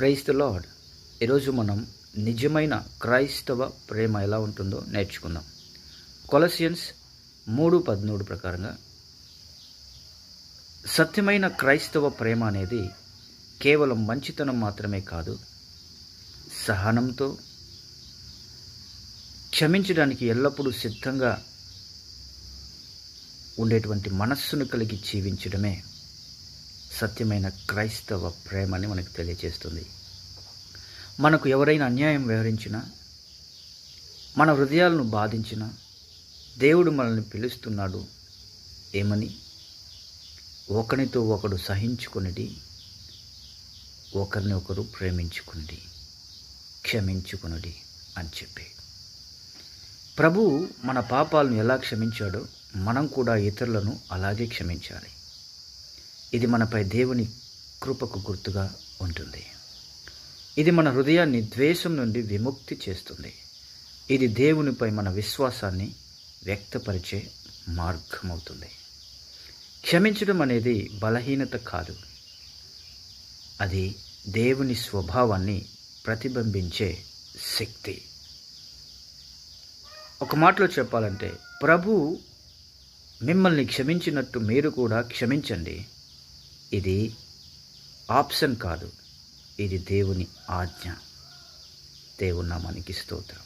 Praise the lord ఈరోజు మనం నిజమైన క్రైస్తవ ప్రేమ ఎలా ఉంటుందో నేర్చుకుందాం. కొలసియన్స్ మూడు పదమూడు ప్రకారంగా సత్యమైన క్రైస్తవ ప్రేమ అనేది కేవలం మంచితనం మాత్రమే కాదు సహనంతో క్షమించడానికి ఎల్లప్పుడూ సిద్ధంగా ఉండేటువంటి మనస్సును కలిగి జీవించడమే సత్యమైన క్రైస్తవ ప్రేమని మనకు తెలియజేస్తుంది మనకు ఎవరైనా అన్యాయం వివరించినా మన హృదయాలను బాధించిన దేవుడు మనల్ని పిలుస్తున్నాడు ఏమని? ఒకరితో ఒకడు సహించుకునిడి ఒకరిని ఒకరు ప్రేమించుకునిడి క్షమించుకునుడి అని చెప్పి. ప్రభు మన పాపాలను ఎలా క్షమించాడో మనం కూడా ఇతరులను అలాగే క్షమించాలి. ఇది మనపై దేవుని కృపకు గుర్తుగా ఉంటుంది. ఇది మన హృదయాన్ని ద్వేషం నుండి విముక్తి చేస్తుంది. ఇది దేవునిపై మన విశ్వాసాన్ని వ్యక్తపరిచే మార్గమవుతుంది. క్షమించడం అనేది బలహీనత కాదు. అది దేవుని స్వభావాన్ని ప్రతిబింబించే శక్తి. ఒక మాటలో చెప్పాలంటే ప్రభు మిమ్మల్ని క్షమించినట్టు మీరు కూడా క్షమించండి. ఇది ఆప్షన్ కాదు. ఇది దేవుని ఆజ్ఞ. దేవుని నామానికి స్తోత్రం.